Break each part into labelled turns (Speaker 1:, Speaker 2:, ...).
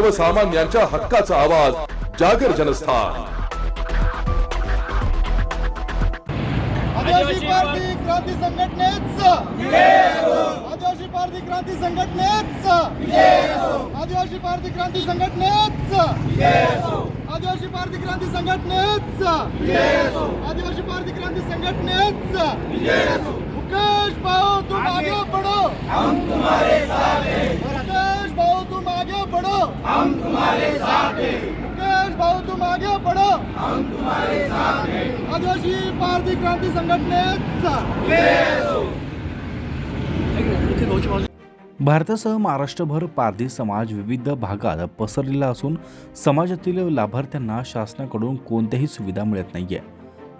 Speaker 1: सर्वसामान्यांच्या हक्काचा आवाज जागर जनस्थान.
Speaker 2: आदिवासी पार्टी क्रांती संघटनेच. आदिवासी पार्टी क्रांती संघटनेच. आदिवासी पार्टी क्रांती संघटनेच. आदिवासी पार्टी क्रांती संघटनेच. आदिवासी पार्टी क्रांती संघटनेचा. मुकेश भाऊ तुम आगे पडो हम तुम्हारे साथ हैं मुकेश भाऊ तुम बढ़ो हम तुम्हारे साथ हैं। मुकेश भाऊ तुम आगे बढ़ो आदिवासी पार्टी क्रांती संघटनेचा
Speaker 3: भारतासह महाराष्ट्रभर पारधी समाज विविध भागात पसरलेला असून समाजातील लाभार्थ्यांना शासनाकडून कोणत्याही सुविधा मिळत नाहीये.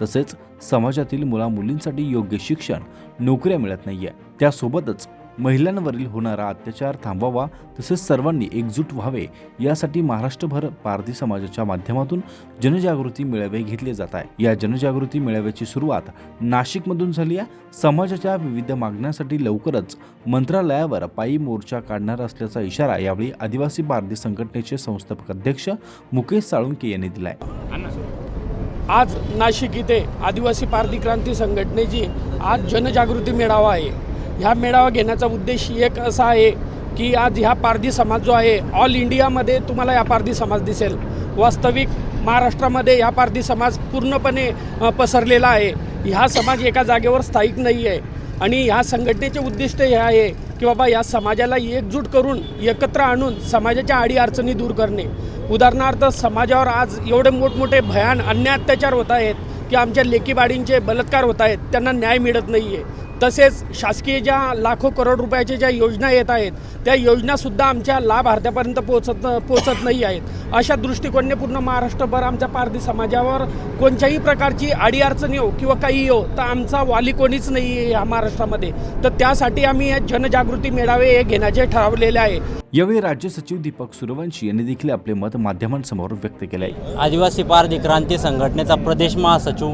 Speaker 3: तसेच समाजातील मुलामुलींसाठी योग्य शिक्षण नोकऱ्या मिळत नाहीये. त्यासोबतच महिलांवरील होणारा अत्याचार थांबवावा तसेच सर्वांनी एकजूट व्हावे यासाठी महाराष्ट्रभर पारधी समाजाच्या माध्यमातून जनजागृती मेळावे घेतले जात आहे. या जनजागृती मेळाव्याची सुरुवात नाशिकमधून झाली आहे. समाजाच्या विविध मागण्यांसाठी लवकरच मंत्रालयावर पायी मोर्चा काढणार असल्याचा इशारा यावेळी आदिवासी पारधी संघटनेचे संस्थापक अध्यक्ष मुकेश साळुंके यांनी दिलाय.
Speaker 4: आज नाशिक इथे आदिवासी पारधी क्रांती संघटनेची आज जनजागृती मेळावा आहे. ह्या मेळावा घेण्याचा उद्देश एक असा आहे की आज ह्या पारधी समाज जो आहे ऑल इंडियामध्ये तुम्हाला या पारधी समाज दिसेल. वास्तविक महाराष्ट्रामध्ये या पारधी समाज पूर्णपणे पसरलेला आहे. ह्या समाज एका जागेवर स्थायिक नाही आहे आणि ह्या संघटनेचे उद्दिष्ट हे आहे की बाबा या समाजाला एकजूट करून एकत्र आणून समाजाच्या अडीअडचणी दूर करणे. उदाहरणार्थ समाजावर आज एवढे मोठमोठे भयान अन्याय अत्याचार होत आहेत की आमच्या लेकीबाडींचे बलात्कार होत आहेत त्यांना न्याय मिळत नाही आहे तसेच शासकीय ज्या लाखो करोड रुपयाच्या ज्या योजना येत आहेत त्या योजनासुद्धा आमच्या लाभार्थ्यापर्यंत पोचत पोचत नाही आहेत. अशा दृष्टिकोनाने पूर्ण महाराष्ट्रभर आमच्या पारधी समाजावर कोणत्याही प्रकारची अडीअडचणी हो किंवा काही हो तर आमचा वाली कोणीच नाही आहे या महाराष्ट्रामध्ये. तर त्यासाठी आम्ही हे जनजागृती मेळावे हे घेण्याचे ठरवलेले आहे.
Speaker 3: यावेळी राज्य सचिव दीपक सूर्यवंशी यांनी देखील आपले मत माध्यमांसमोर व्यक्त केले आहे.
Speaker 5: आदिवासी पारधी क्रांती संघटनेचा प्रदेश महासचिव.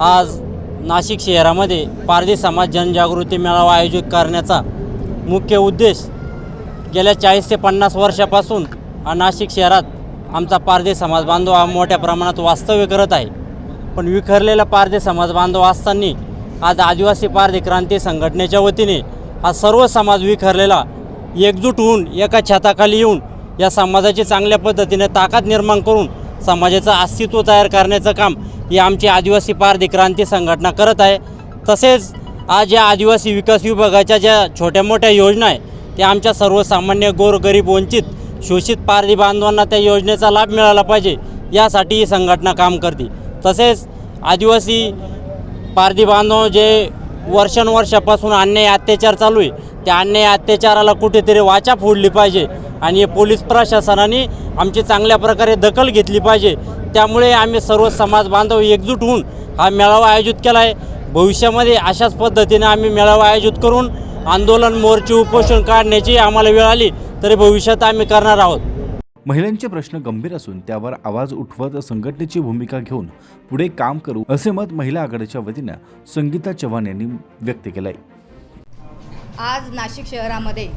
Speaker 5: आज नाशिक शहरामध्ये पारधी समाज जनजागृती मेळावा आयोजित करण्याचा मुख्य उद्देश गेल्या चाळीस ते पन्नास वर्षापासून हा नाशिक शहरात आमचा पारधी समाज बांधव हा मोठ्या प्रमाणात वास्तव्य करत आहे. पण विखरलेला पारधी समाज बांधव असताना आज आदिवासी पारधी क्रांती संघटनेच्या वतीने हा सर्व समाज विखरलेला एकजूट होऊन एका छताखाली येऊन या समाजाची चांगल्या पद्धतीने ताकद निर्माण करून समाजाचं अस्तित्व तयार करण्याचं काम ही आमची आदिवासी पारधी क्रांती संघटना करत आहे. तसेच आज या आदिवासी विकास विभागाच्या ज्या छोट्या मोठ्या योजना आहे त्या आमच्या सर्वसामान्य गोरगरीब वंचित शोषित पारधी बांधवांना त्या योजनेचा लाभ मिळाला पाहिजे यासाठी ही संघटना काम करते. तसेच आदिवासी पारधी बांधव जे वर्षानुवर्षापासून अन्याय अत्याचार चालू आहे त्या अन्याय अत्याचाराला कुठेतरी वाचा फोडली पाहिजे आणि हे पोलीस प्रशासनाने आमची चांगल्या प्रकारे दखल घेतली पाहिजे. त्यामुळे आम्ही सर्व समाज बांधव एकजूट होऊन हा मेळावा आयोजित केला आहे भविष्यामध्ये अशाच पद्धतीने आम्ही मेळावा आयोजित करून आंदोलन मोर्चे उपोषण काढण्याची आम्हाला वेळ आली तरी भविष्यात आम्ही करणार आहोत.
Speaker 3: महिलांचे प्रश्न गंभीर असून त्यावर आवाज उठवत संघटनेची भूमिका घेऊन पुढे काम करू असे मत महिला आघाडीच्या वतीनं संगीता चव्हाण यांनी व्यक्त केलंय.
Speaker 6: आज नाशिक शहरामध्ये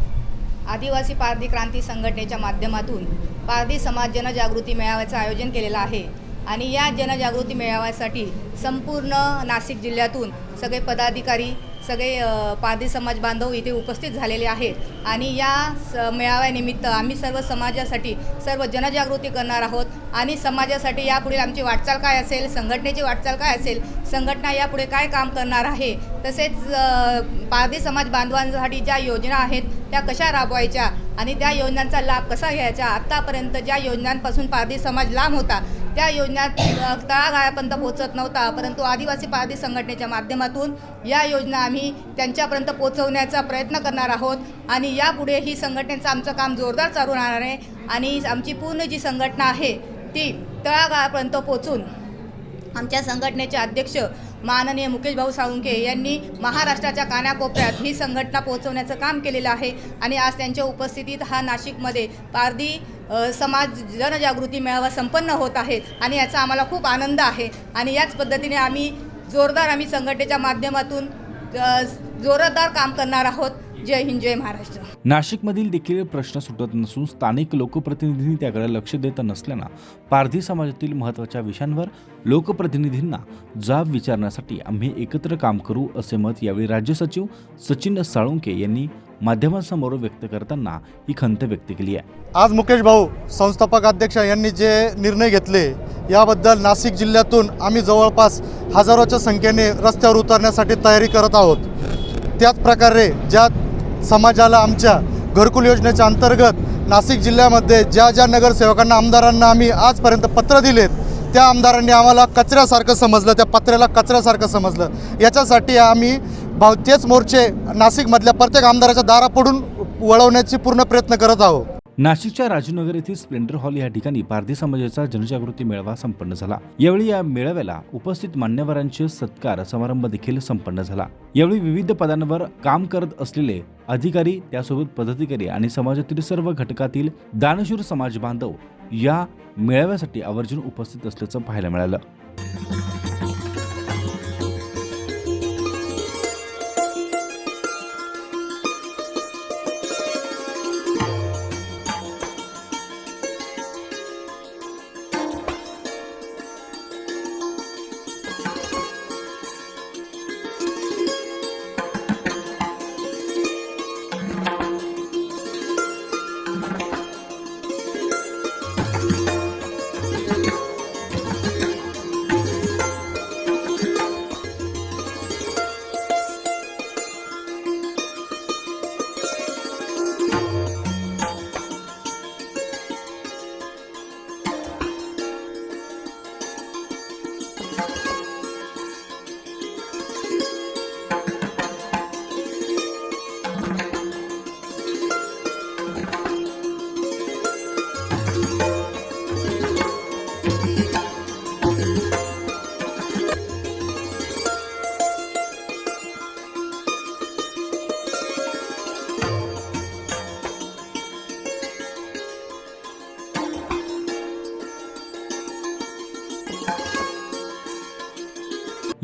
Speaker 6: आदिवासी पारधी क्रांती संघटनेच्या माध्यमातून पारधी समाज जनजागृती मेळाव्याचं आयोजन केलेलं आहे. आणि या जनजागृती मेळाव्यासाठी संपूर्ण नाशिक जिल्ह्यातून सगळे पदाधिकारी सगळे पारधी समाज बांधव इथे उपस्थित झालेले आहेत. आणि या स मेळाव्यानिमित्त आम्ही सर्व समाजासाठी सर्व जनजागृती करणार आहोत. आणि समाजासाठी यापुढे आमची वाटचाल काय असेल संघटनेची वाटचाल काय असेल संघटना यापुढे काय काम करणार आहे तसेच पारधी समाज बांधवांसाठी ज्या योजना आहेत त्या कशा राबवायच्या आणि त्या योजनांचा लाभ कसा घ्यायचा आत्तापर्यंत ज्या योजनांपासून पारधी समाज लांब होता त्या योजना तळागाळापर्यंत पोहोचत नव्हता परंतु आदिवासी पारधी संघटनेच्या माध्यमातून या योजना आम्ही त्यांच्यापर्यंत पोहोचवण्याचा प्रयत्न करणार आहोत आणि यापुढे ही संघटनेचं आमचं काम जोरदार चालू राहणार आहे आणि आमची पूर्ण जी संघटना आहे ती तळागाळापर्यंत पोहोचून आमच्या संघटनेचे अध्यक्ष माननीय मुकेश भाऊ साळुंके यांनी महाराष्ट्राच्या कानाकोपऱ्यात ही संघटना पोहोचवण्याचं काम केलेलं आहे आणि आज त्यांच्या उपस्थितीत हा नाशिकमध्ये पारधी समाज जनजागृती मेळावा संपन्न होत आहे आणि याचा आम्हाला खूप आनंद आहे. आणि याच पद्धतीने आम्ही जोरदार आम्ही संघटनेच्या माध्यमातून जोरदार काम करणार आहोत. जय हिंद जय महाराष्ट्र.
Speaker 3: नाशिकमधील देखील प्रश्न सुटत नसून स्थानिक लोकप्रतिनिधींनी त्याकडे लक्ष देत नसल्यानं पारधी समाजातील महत्त्वाच्या विषयांवर लोकप्रतिनिधींना जाब विचारण्यासाठी आम्ही एकत्र काम करू असे मत यावेळी राज्य सचिव सचिन साळुंके यांनी माध्यमांसमोर व्यक्त करताना ही खंत व्यक्त केली आहे.
Speaker 2: आज मुकेश भाऊ संस्थापक अध्यक्ष यांनी जे निर्णय घेतले याबद्दल नाशिक जिल्ह्यातून आम्ही जवळपास हजारोच्या संख्येने रस्त्यावर उतरण्यासाठी तयारी करत आहोत. त्याच प्रकारे ज्या समाजाला आमच्या घरकुल योजनेच्या अंतर्गत नाशिक जिल्ह्यामध्ये ज्या ज्या नगरसेवकांना आमदारांना आम्ही आजपर्यंत पत्र दिलेत त्या आमदारांनी आम्हाला कचऱ्यासारखं समजलं त्या पत्र्याला कचऱ्यासारखं समजलं. याच्यासाठी आम्ही भाव तेच मोर्चे नाशिकमधल्या प्रत्येक आमदाराच्या दारापुढून वळवण्याची पूर्ण प्रयत्न करत आहोत.
Speaker 3: नाशिकच्या राजूनगर येथील स्प्लेंडर हॉल या ठिकाणी पारधी समाजाचा जनजागृती मेळावा संपन्न झाला. यावेळी या मेळाव्याला उपस्थित मान्यवरांचे सत्कार समारंभ देखील संपन्न झाला. यावेळी विविध पदांवर काम करत असलेले अधिकारी त्यासोबत पदाधिकारी आणि समाजातील सर्व घटकातील दानशूर समाज बांधव या मेळाव्यासाठी आवर्जून उपस्थित असल्याचं पाहायला मिळालं.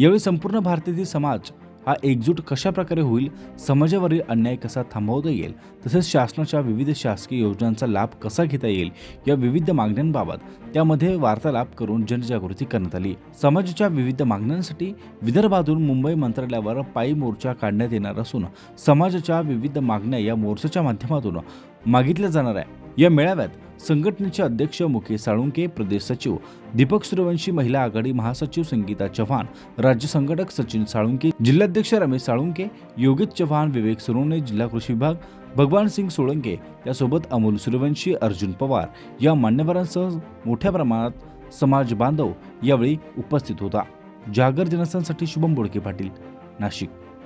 Speaker 3: यावेळी संपूर्ण भारतातील समाज हा एकजूट कशा प्रकारे होईल समाजावरील अन्याय कसा थांबवता येईल तसेच शासनाच्या विविध शासकीय योजनांचा लाभ कसा घेता येईल या विविध मागण्यांबाबत त्यामध्ये वार्तालाप करून जनजागृती करण्यात आली. समाजाच्या विविध मागण्यांसाठी विदर्भातून मुंबई मंत्रालयावर पायी मोर्चा काढण्यात येणार असून समाजाच्या विविध मागण्या या मोर्चाच्या माध्यमातून मागितल्या जाणार आहे या मेळाव्यात संघटनेचे अध्यक्ष मुकेश साळुंके प्रदेश सचिव दीपक सूर्यवंशी महिला आघाडी महासचिव संगीता चव्हाण राज्य संघटक सचिन साळुंके जिल्हाध्यक्ष रमेश साळुंके योगेश चव्हाण विवेक सुरवणे जिल्हा कृषी विभाग भगवान सिंग सोळंके यासोबत अमोल सूर्यवंशी अर्जुन पवार या मान्यवरांसह मोठ्या प्रमाणात समाज बांधव यावेळी उपस्थित होता. जागर जनस्थानसाठी शुभम बोडके पाटील नाशिक.